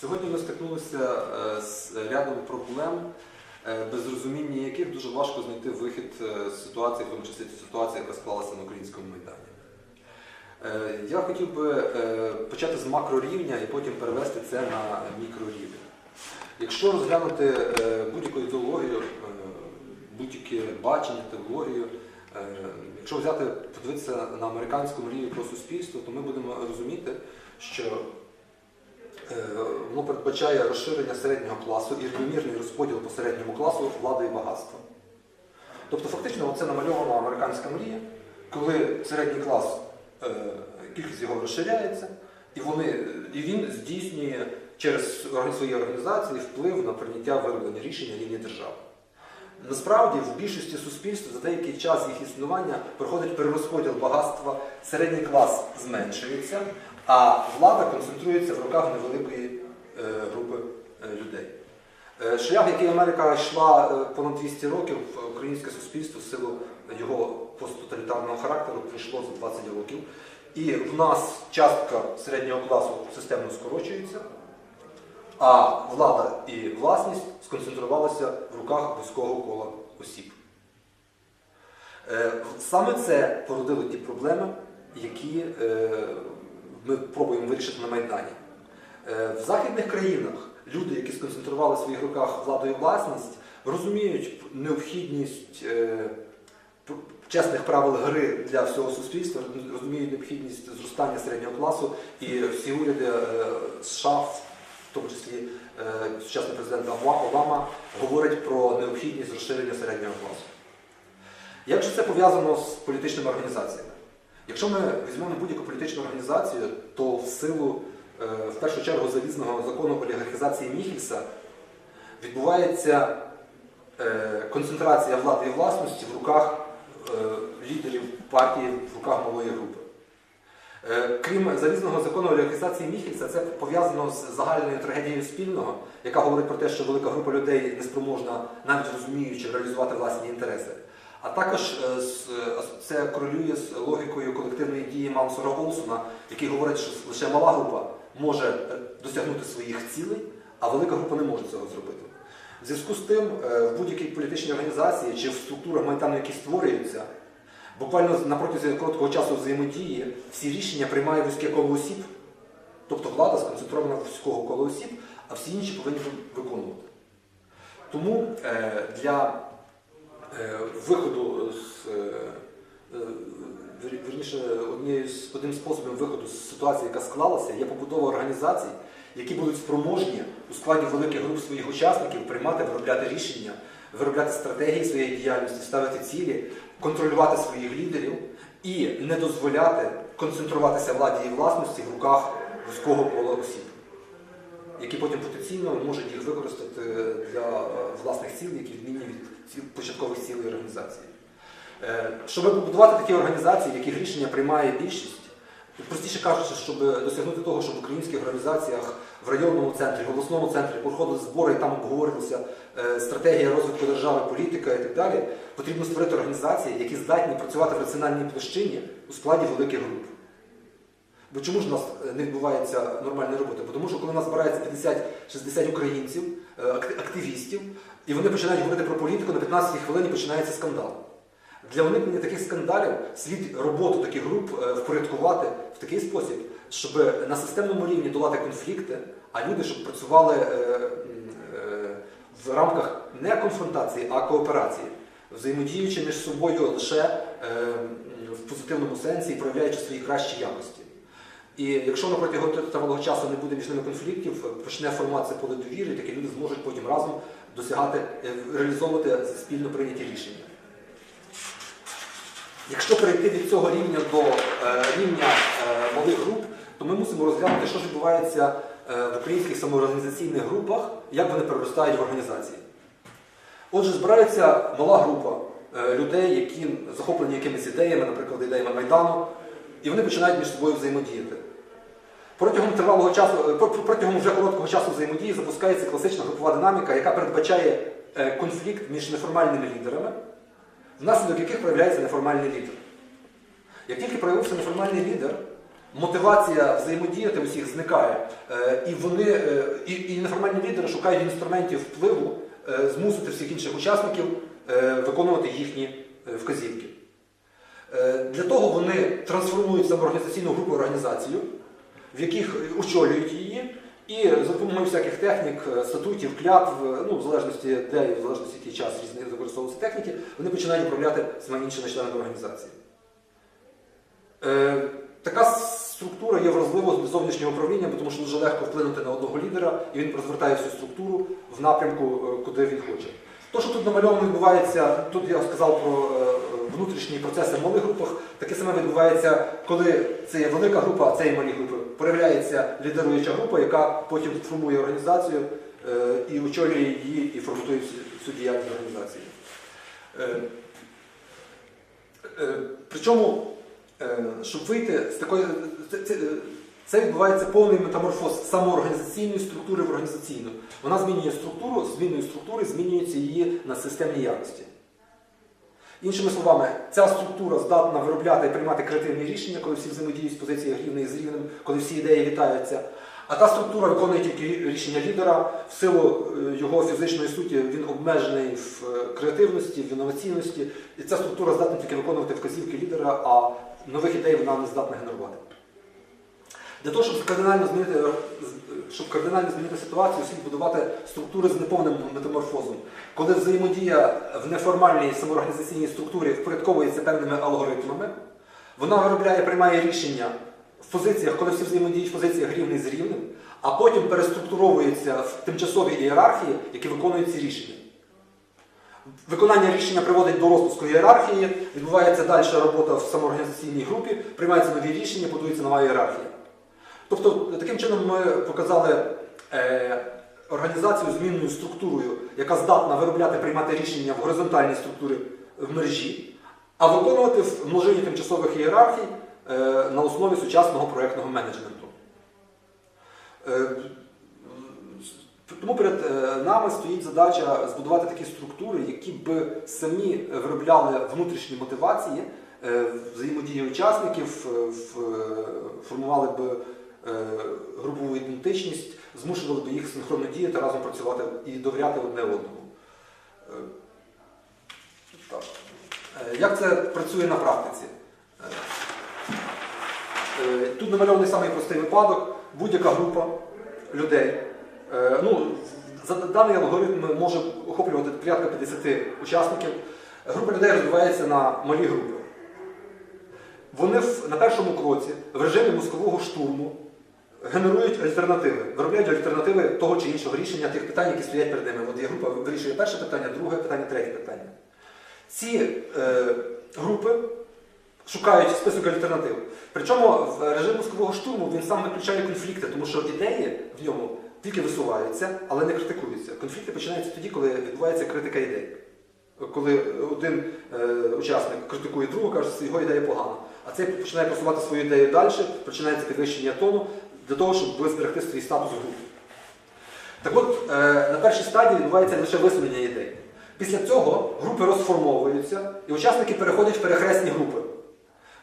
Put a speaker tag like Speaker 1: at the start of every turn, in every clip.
Speaker 1: Сьогодні ми стикнулися е, з рядом проблем, е, без розуміння яких дуже важко знайти вихід е, з ситуації, в тому числі цю ситуацію, яка склалася на українському майдані. Я хотів би почати з макрорівня і потім перевести це на мікрорівень. Якщо розглянути будь-яку ідеологію, будь-яке бачення, теологію, якщо взяти, подивитися на американському рівні про суспільство, то ми будемо розуміти, що Воно передбачає розширення середнього класу і рівномірний розподіл по середньому класу влади і багатства. Тобто, фактично, це намальована американська мрія, коли середній клас, е, кількість його розширяється, і, вони, і він здійснює через свої організації вплив на прийняття вироблення рішень на держави. Насправді, в більшості суспільств за деякий час їх існування проходить перерозподіл багатства, середній клас зменшується, а влада концентрується в руках невеликої е, групи е, людей. Е, шлях, який Америка йшла е, понад 200 років, українське суспільство в силу його посттоталітарного характеру прийшло за 20 років. І в нас частка середнього класу системно скорочується, а влада і власність сконцентрувалися в руках вузького кола осіб. Саме це породило ті проблеми, які ми пробуємо вирішити на Майдані. Е, В західних країнах люди, які сконцентрували в своїх руках владу і власність, розуміють необхідність е, чесних правил гри для всього суспільства, розуміють необхідність зростання середнього класу, і всі уряди е, США, в тому числі сучасний президент Обама, говорять про необхідність розширення середнього класу. Як же це пов'язано з політичними організаціями? Якщо ми візьмемо будь-яку політичну організацію, то в силу, е, в першу чергу, залізного закону олігархізації Міхельса відбувається е, концентрація влади і власності в руках е, лідерів партії, в руках малої групи. Крім залізного закону олігархізації Міхельса, це пов'язано з загальною трагедією спільного, яка говорить про те, що велика група людей неспроможна, навіть розуміючи, реалізувати власні інтереси. А також е, е, це корелює з логікою колективної дії Мамсора Олсона, який говорить, що лише мала група може е, досягнути своїх цілей, а велика група не може цього зробити. В зв'язку з тим, в будь-якій політичній організації чи в структурах майдану, які створюються, буквально на протязі короткого часу взаємодії всі рішення приймає вузьке коло осіб, тобто влада сконцентрована вузького коло осіб, а всі інші повинні виконувати. Тому для виходу з е, е, з одним способом виходу з ситуації, яка склалася, є побудова організацій, які будуть спроможні у складі великих груп своїх учасників приймати, виробляти рішення, виробляти стратегії своєї діяльності, ставити цілі, контролювати своїх лідерів і не дозволяти концентруватися владі і власності в руках вузького кола осіб які потім потенційно можуть їх використати для е, власних цілей, які відмінні від початкових цілей організації. Е, Щоб побудувати такі організації, в яких рішення приймає більшість, простіше кажучи, щоб досягнути того, щоб в українських організаціях в районному центрі, в обласному центрі проходили збори і там обговорювалася е, стратегія розвитку держави, політика і так далі, потрібно створити організації, які здатні працювати в раціональній площині у складі великих груп. Бо чому ж у нас е, не відбувається нормальна робота? Бо тому що коли у нас збирається 50-60 українців, е, активістів, і вони починають говорити про політику, на 15 хвилині починається скандал. Для уникнення таких скандалів слід роботу таких груп е, впорядкувати в такий спосіб, щоб на системному рівні долати конфлікти, а люди, щоб працювали в рамках не конфронтації, а кооперації, взаємодіючи між собою лише в позитивному сенсі і проявляючи свої кращі якості. І якщо на протягом тривалого часу не буде між ними конфліктів, почне формуватися поле довіри, такі люди зможуть потім разом досягати, е, реалізовувати спільно прийняті рішення. Якщо перейти від цього рівня до е, рівня е, малих груп, то ми мусимо розглянути, що ж відбувається е, в українських самоорганізаційних групах, як вони переростають в організації. Отже, збирається мала група е, людей, які захоплені якимись ідеями, наприклад, ідеями Майдану, і вони починають між собою взаємодіяти. Протягом тривалого часу, е, протягом вже короткого часу взаємодії запускається класична групова динаміка, яка передбачає е, конфлікт між неформальними лідерами, внаслідок яких проявляється неформальний лідер. Як тільки проявився неформальний лідер, мотивація взаємодіяти усіх зникає. Е, І вони і, і неформальні лідери шукають інструментів впливу змусити всіх інших учасників виконувати їхні вказівки. Для того вони трансформують самоорганізаційну групу в організацію, в яких очолюють її, і за допомогою всяких технік, е, статутів, клятв, е, ну, в залежності де і в залежності який час використовуються техніки, вони починають управляти своїми іншими членами організації. Е, Така структура є вразливою для зовнішнього управління, тому що дуже легко вплинути на одного лідера, і він розвертає всю структуру в напрямку, е, куди він хоче. То, що тут намальовано відбувається, тут я сказав про е, внутрішні процеси в малих групах, таке саме відбувається, коли це є велика група, а це є малі групи. Проявляється лідеруюча група, яка потім формує організацію е, і очолює її і форматує всю, діяльність організації. Е, Причому, щоб вийти з такої. Це, відбувається повний метаморфоз самоорганізаційної структури в організаційну. Вона змінює структуру, зміною структури змінюється її на системні якості. Іншими словами, ця структура здатна виробляти і приймати креативні рішення, коли всі взаємодіють з позиції рівний з рівнем, коли всі ідеї вітаються. А та структура виконує тільки рішення лідера. В силу е, його фізичної суті він обмежений в е, креативності, в інноваційності. І ця структура здатна тільки виконувати вказівки лідера, а нових ідей вона не здатна генерувати. Для того, щоб кардинально змінити, щоб кардинально змінити ситуацію, слід будувати структури з неповним метаморфозом. Коли взаємодія в неформальній самоорганізаційній структурі впорядковується певними алгоритмами, вона виробляє, приймає рішення в позиціях, коли всі взаємодіють в позиціях рівний з рівним, а потім переструктуровується в тимчасові ієрархії, які виконують ці рішення. Виконання рішення приводить до розпуску ієрархії, відбувається далі робота в самоорганізаційній групі, приймаються нові рішення, будується нова ієрархія. Тобто, таким чином ми показали е, організацію змінною структурою, яка здатна виробляти, приймати рішення в горизонтальній структурі в мережі, а виконувати в множині тимчасових ієрархій е, на основі сучасного проєктного менеджменту. Е, тому перед е, нами стоїть задача збудувати такі структури, які б самі виробляли внутрішні мотивації, е, взаємодії учасників, е, формували б групову ідентичність, змушували б їх синхронно діяти, разом працювати і довіряти одне одному. Е. Е, Як це працює на практиці? Е, е, Тут намальований самий простий випадок. Будь-яка група людей. е, Ну, даний алгоритм може охоплювати порядка 50 учасників. Група людей розвивається на малі групи. Вони на першому кроці в режимі мозкового штурму генерують альтернативи, виробляють альтернативи того чи іншого рішення тих питань, які стоять перед ними. От є група вирішує перше питання, друге питання, третє питання. Ці е, групи шукають список альтернатив. Причому в режимі мозкового штурму він сам виключає конфлікти, тому що ідеї в ньому тільки висуваються, але не критикуються. Конфлікти починаються тоді, коли відбувається критика ідей. Коли один е, учасник критикує другого, каже, що його ідея погана. А цей починає просувати свою ідею далі, починається підвищення тону для того, щоб зберегти свій статус групи. Так от, е, на першій стадії відбувається лише висунення ідей. Після цього групи розформовуються, і учасники переходять в перехресні групи,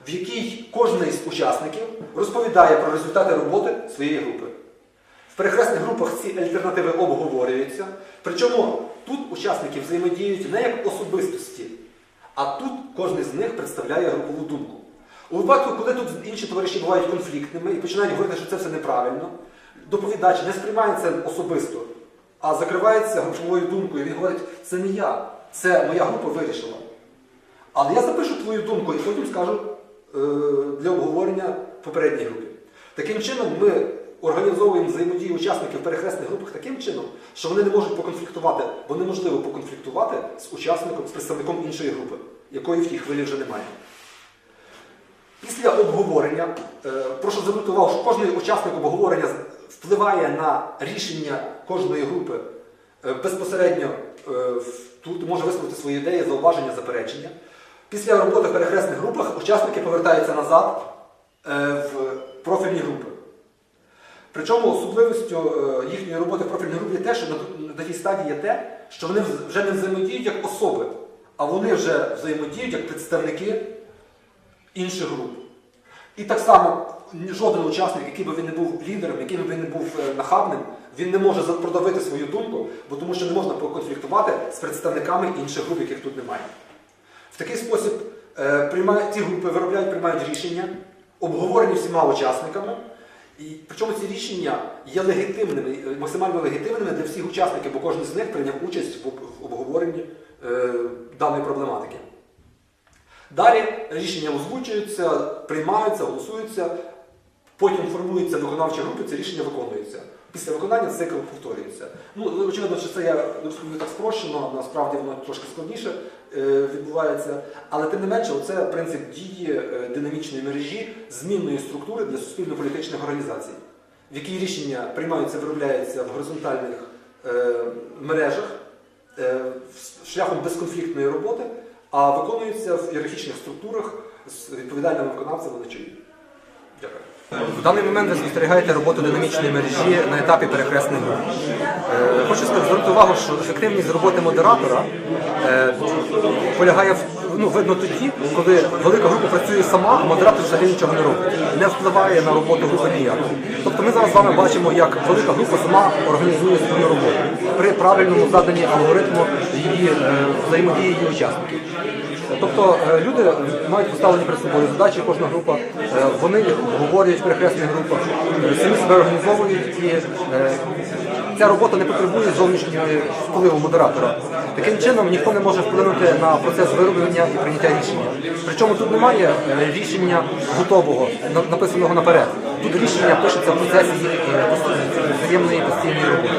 Speaker 1: в якій кожен з учасників розповідає про результати роботи своєї групи. В перехресних групах ці альтернативи обговорюються. Причому тут учасники взаємодіють не як особистості, а тут кожен з них представляє групову думку. У випадку, коли тут інші товариші бувають конфліктними і починають говорити, що це все неправильно, доповідач не сприймає це особисто, а закривається груповою думкою. Він говорить, це не я, це моя група вирішила. Але я запишу твою думку і потім скажу е, для обговорення попередній групі. Таким чином, ми організовуємо взаємодію учасників в перехресних групах таким чином, що вони не можуть поконфліктувати, бо неможливо поконфліктувати з учасником, з представником іншої групи, якої в тій хвилі вже немає. Після обговорення, е, прошу звернути увагу, що кожен учасник обговорення впливає на рішення кожної групи е, безпосередньо е, тут може висловити свої ідеї, зауваження, заперечення. Після роботи в перехресних групах учасники повертаються назад в профільні групи. Причому особливістю їхньої роботи в профільній групі є те, що на, такій стадії є те, що вони вже не взаємодіють як особи, а вони вже взаємодіють як представники інших груп. І так само жоден учасник, який би він не був лідером, який би він не був е, нахабним, він не може продавити свою думку, бо тому що не можна поконфліктувати з представниками інших груп, яких тут немає. В такий спосіб е, приймають, ці групи виробляють, приймають рішення, обговорені всіма учасниками. І причому ці рішення є легітимними, е, максимально легітимними для всіх учасників, бо кожен з них прийняв участь в в обговоренні е, даної проблематики. Далі рішення озвучуються, приймаються, голосуються, потім формуються виконавчі групи, це рішення виконується. Після виконання цикл повторюється. Ну, очевидно, що це я розповів так спрощено, насправді воно трошки складніше е, відбувається. Але тим не менше, це принцип дії е, динамічної мережі змінної структури для суспільно-політичних організацій, в якій рішення приймаються, виробляються в горизонтальних е, мережах шляхом безконфліктної роботи, а виконуються в ієрархічних структурах з відповідальними виконавцями на чолі. Дякую. В даний момент ви спостерігаєте роботу динамічної мережі на етапі перехресних груп. Е, Хочу звернути увагу, що ефективність роботи модератора е, полягає в ну, видно тоді, коли велика група працює сама, а модератор взагалі нічого не робить, не впливає на роботу групи ніяк. Тобто ми зараз з вами бачимо, як велика група сама організує свою роботу при правильному заданні алгоритму її е, взаємодії її учасників. Тобто е, люди мають поставлені перед собою задачі, кожна група, е, вони їх обговорюють в перехресних групах, самі себе організовують і ця робота не потребує зовнішнього впливу модератора. Таким чином ніхто не може вплинути на процес вироблення і прийняття рішення. Причому тут немає е, рішення готового, написаного наперед. Тут рішення пишеться в процесі е, взаємної постійної роботи.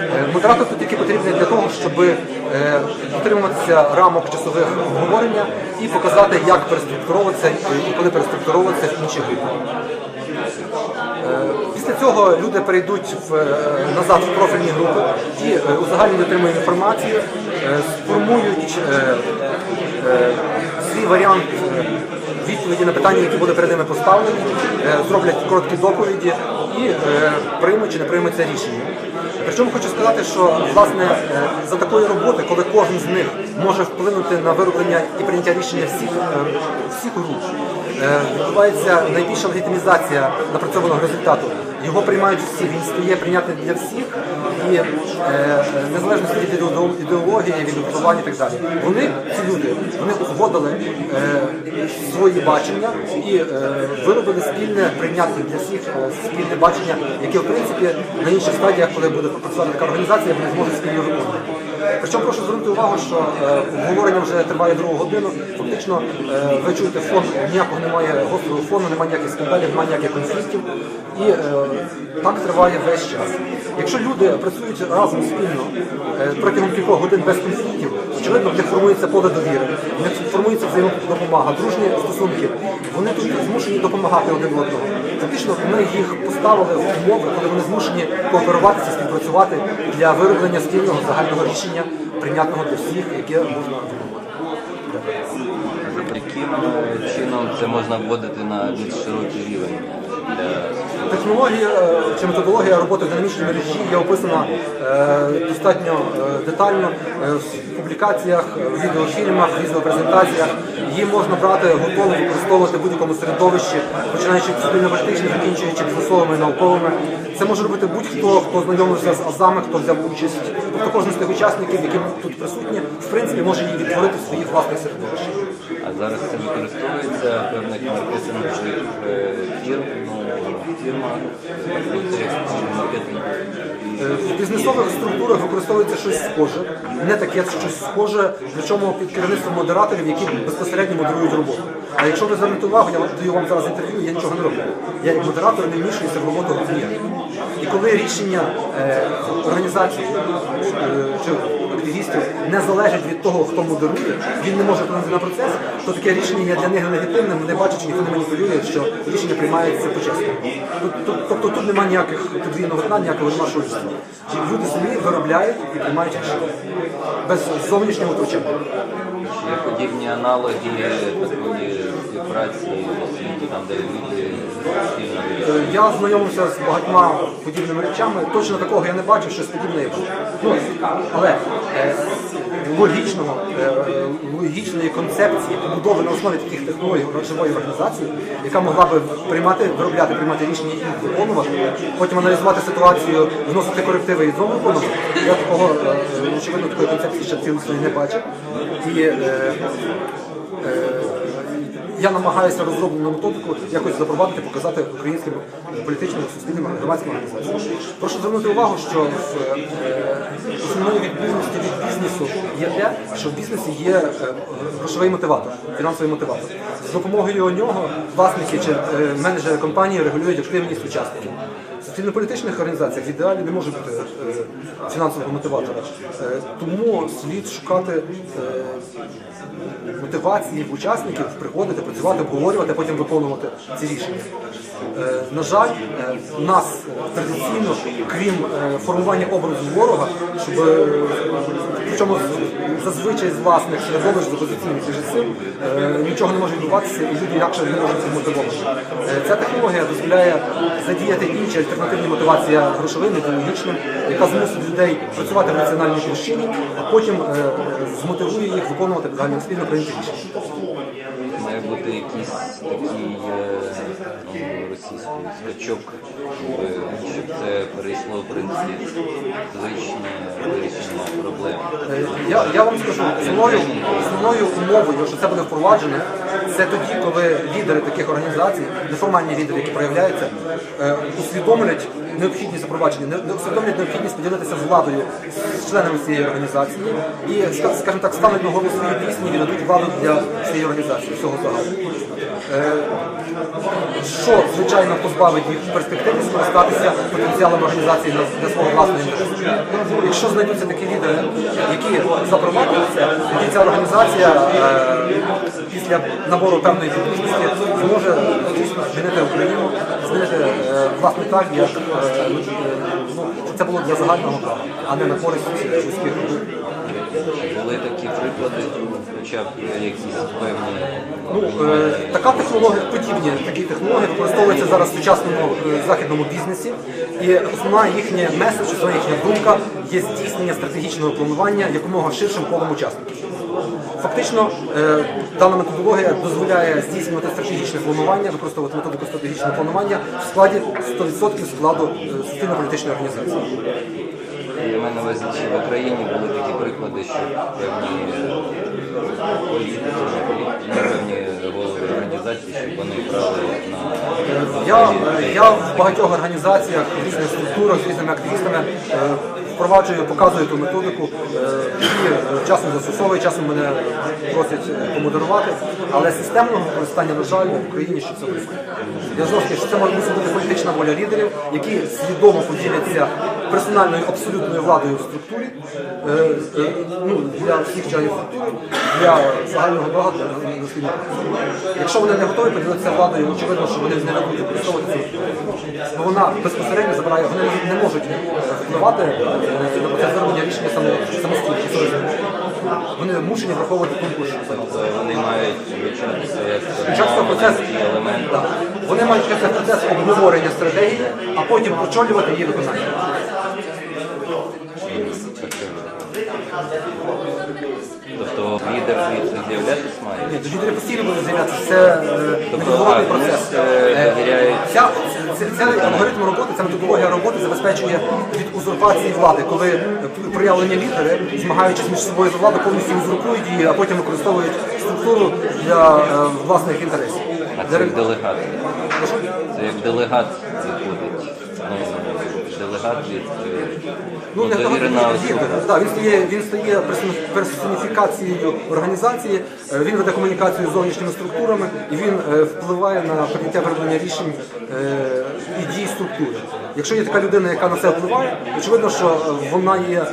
Speaker 1: Е, Модератор тут тільки потрібний для того, щоб дотримуватися рамок часових обговорення і показати, як переструктуровуватися і коли переструктуровуватися інші групи. Після цього люди перейдуть в, е, назад в профільні групи і е, узагальнюють отримують інформацію, е, сформують е, е, свій варіант відповіді на питання, які були перед ними поставлені, зроблять короткі доповіді і приймуть чи не приймуть це рішення. Причому хочу сказати, що власне за такої роботи, коли кожен з них може вплинути на вироблення і прийняття рішення всіх, всіх груп, відбувається найбільша легітимізація напрацьованого результату. Його приймають всі, він стає прийнятний для всіх і е, незалежно від ідеології, від і так далі. Вони, ці люди, вони узгодили е, свої бачення і е, виробили спільне прийнятне для всіх е, спільне бачення, яке в принципі на інших стадіях, коли буде працювати така організація, вони зможуть спільно виконувати. Причому прошу звернути увагу, що е, обговорення вже триває другу годину. Фактично, е, ви чуєте фон, ніякого немає гострого фону, немає ніяких скандалів, немає ніяких конфліктів. І е, так триває весь час. Якщо люди працюють разом спільно протягом кількох годин без конфліктів, очевидно, в них формується поле довіри, в взаємодопомога, дружні стосунки. Вони тут змушені допомагати один одному. Фактично, ми їх поставили в умови, коли вони змушені кооперуватися, співпрацювати для вироблення спільного загального рішення, прийнятного для всіх, яке можна.
Speaker 2: Яким е, чином це можна вводити на більш широкий рівень
Speaker 1: Технологія е, чи методологія роботи в динамічній мережі є описана е, достатньо детально публікаціях, в відеофільмах, в відеопрезентаціях. Її можна брати готово використовувати в будь-якому середовищі, починаючи від суспільно-політичних, закінчуючи бізнесовими і науковими. Це може робити будь-хто, хто знайомився з азами, хто взяв участь. Тобто кожен з тих учасників, які тут присутні, в принципі, може її відтворити в своїх власних середовищах.
Speaker 2: а зараз це використовується певних маркетингових е, фірм, ну фірма.
Speaker 1: Е, В бізнесових структурах використовується щось схоже, не таке щось схоже, причому під керівництвом модераторів, які безпосередньо модерують роботу. А якщо ви звернете увагу, я даю вам зараз інтерв'ю, я нічого не роблю. Я як модератор не вмішуюся в роботу клієнта. І коли рішення е, організації е, чи активістів не залежить від того, хто модерує, він не може вплинути на процес, то таке рішення є для них нелегітимним, вони бачать, ніхто не маніпулює, що рішення приймається. Тут- тут- Тобто тут немає ніяких подвійного дна, ніякого нема шульства. Люди самі виробляють і приймають рішення без зовнішнього втручання.
Speaker 2: Є подібні аналоги такої співпраці там де люди
Speaker 1: Я знайомився з багатьма подібними речами. Точно такого я не бачив, щось подібне. Ну, але е, логічного, е, логічної концепції побудови на основі таких технологій живої організації, яка могла би приймати, виробляти, приймати рішення і виконувати, потім аналізувати ситуацію, вносити корективи і знову виконувати. Я такого е, очевидно такої концепції ще цілісної не бачив. І е, е, я намагаюся розроблену методику якось запровадити, показати українським політичним, суспільним громадським організаціям. Прошу звернути увагу, що е, основною відмінністю від бізнесу є те, що в бізнесі є е, грошовий мотиватор, фінансовий мотиватор. З допомогою нього власники чи е, менеджери компанії регулюють активність учасників. В суспільно-політичних організаціях в ідеалі не може бути фінансового мотиватора. Тому слід шукати мотивації учасників приходити, працювати, обговорювати, потім виконувати ці рішення. Е, на жаль, е, нас традиційно, крім е, формування образу ворога, щоб причому зазвичай з власних середовищ з опозиційних сил е, нічого не може відбуватися, і люди інакше не можуть цим мотивовані. Е, Ця технологія дозволяє задіяти інші альтернативні мотивації грошовим, ідеологічним, яка змусить людей працювати в національній площині, а потім е, змотивує їх виконувати загальноспільно прийняті рішення.
Speaker 2: Бути якийсь такий е, ну, російський скачок, щоб, це перейшло в принципі звичне вирішення проблем.
Speaker 1: Е, Я, я вам скажу, основною, основною умовою, що це буде впроваджено, це тоді, коли лідери таких організацій, неформальні лідери, які проявляються, е, усвідомлять необхідність запровадження, не, усвідомлять необхідність поділитися владою з членами цієї організації і, ска- скажімо так, стануть на голову своєї пісні і віддадуть владу для цієї організації, всього загалу. Е, що, звичайно, позбавить їх в перспективі скористатися потенціалом організації для, свого власного інтересу. Якщо знайдуться такі лідери, які запровадуються, тоді ця організація е, після набору певної підвищності зможе змінити Україну, змінити е, власне так, як е, ну, це було для загального права, а не на користь вузьких.
Speaker 2: Були такі приклади, хоча б якісь певні
Speaker 1: Ну, е, така технологія, подібні такі технології використовуються зараз в сучасному е, західному бізнесі, і основна їхня меседж, основна їхня думка є здійснення стратегічного планування якомога ширшим колом учасників. Фактично, е, дана методологія дозволяє здійснювати стратегічне планування, використовувати методику стратегічного планування в складі 100% складу е, суспільно-політичної організації.
Speaker 2: І в мене увазі, чи в Україні були такі приклади, що певні е, політики, певні голови організацій, щоб вони брали на
Speaker 1: Я, я в багатьох організаціях, в різних структурах з різними активістами впроваджую, показую ту методику, е, і е, часом застосовую, часом мене просять е, помодерувати. Але системного використання, на жаль, в Україні ще це близько. Я знову що це може бути політична воля лідерів, які свідомо поділяться персональною абсолютною владою в структурі ну, для всіх членів структури, для загального блага. Якщо вони не готові поділитися владою, очевидно, що вони не будуть використовувати цю бо вона безпосередньо забирає, вони не- можуть впливати е, рішення само- самостійно. чи самостійно. Вони мушені враховувати загалом.
Speaker 2: То вони мають вчитися
Speaker 1: процес,
Speaker 2: елемент.
Speaker 1: вони мають процес обговорення стратегії, а потім очолювати її виконання.
Speaker 2: Тобто лідер звідси з'являтись має.
Speaker 1: Ні, треба постійно буде з'являтися. Це е,
Speaker 2: а, вони
Speaker 1: процес.
Speaker 2: Ж, е,
Speaker 1: Е,
Speaker 2: довіряють.
Speaker 1: Ця, це, це алгоритм роботи, ця методологія роботи забезпечує від узурпації влади, коли проявлені лідери, змагаючись між собою за владу, повністю узурпують її, а потім використовують структуру для е, власних інтересів.
Speaker 2: А це як делегат. Це як делегат виходить. Ну, делегат від е,
Speaker 1: Ну, не
Speaker 2: довірена
Speaker 1: він, він стає, він стає персоніфікацією організації, е, він веде комунікацію з зовнішніми структурами і він е, впливає на прийняття вироблення рішень е, і дій структури. Якщо є така людина, яка на це впливає, очевидно, що вона є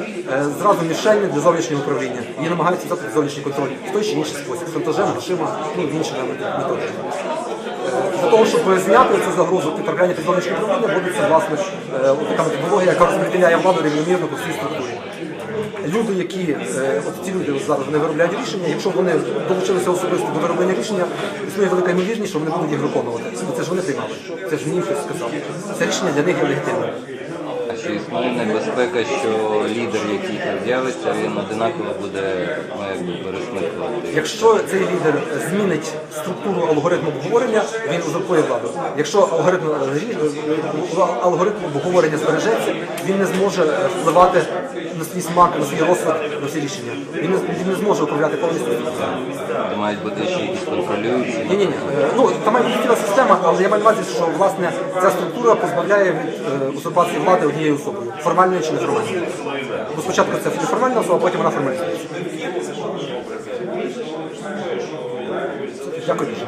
Speaker 1: зразу мішенью для зовнішнього управління. Її намагаються взяти зовнішній контроль в той чи інший спосіб, шантажем, грошима, ну іншими методами. Для того, щоб зняти цю загрозу підтрапляння під зовнішнє управління, вводиться власне е, така методологія, яка розподіляє владу рівномірно по всій структурі. Люди, які е, от ці люди зараз вони виробляють рішення, якщо вони долучилися особисто до вироблення рішення, існує велика ймовірність, що вони будуть їх виконувати. Це ж вони приймали. Це ж мені щось сказав. Це рішення для них є легітимним.
Speaker 2: А Чи існує небезпека, що лідер, який там з'явиться, він одинаково буде ну, якби, пересмикувати?
Speaker 1: Якщо цей лідер змінить структуру алгоритму обговорення, він узурпує владу. Якщо алгоритм, е, алгоритм обговорення збережеться, він не зможе е, впливати на свій смак, на свій розсуд, на всі рішення. Він не, він не зможе управляти повністю.
Speaker 2: То мають бути ще якісь контролюючі.
Speaker 1: Ні, ні, ні. Ну там має бути ціла система, але я маю на увазі, що власне ця структура позбавляє від е, узурпації влади однією особою, формальною чи неформальною. Бо спочатку це неформальна особа, а потім вона формалізується. Дякую дуже.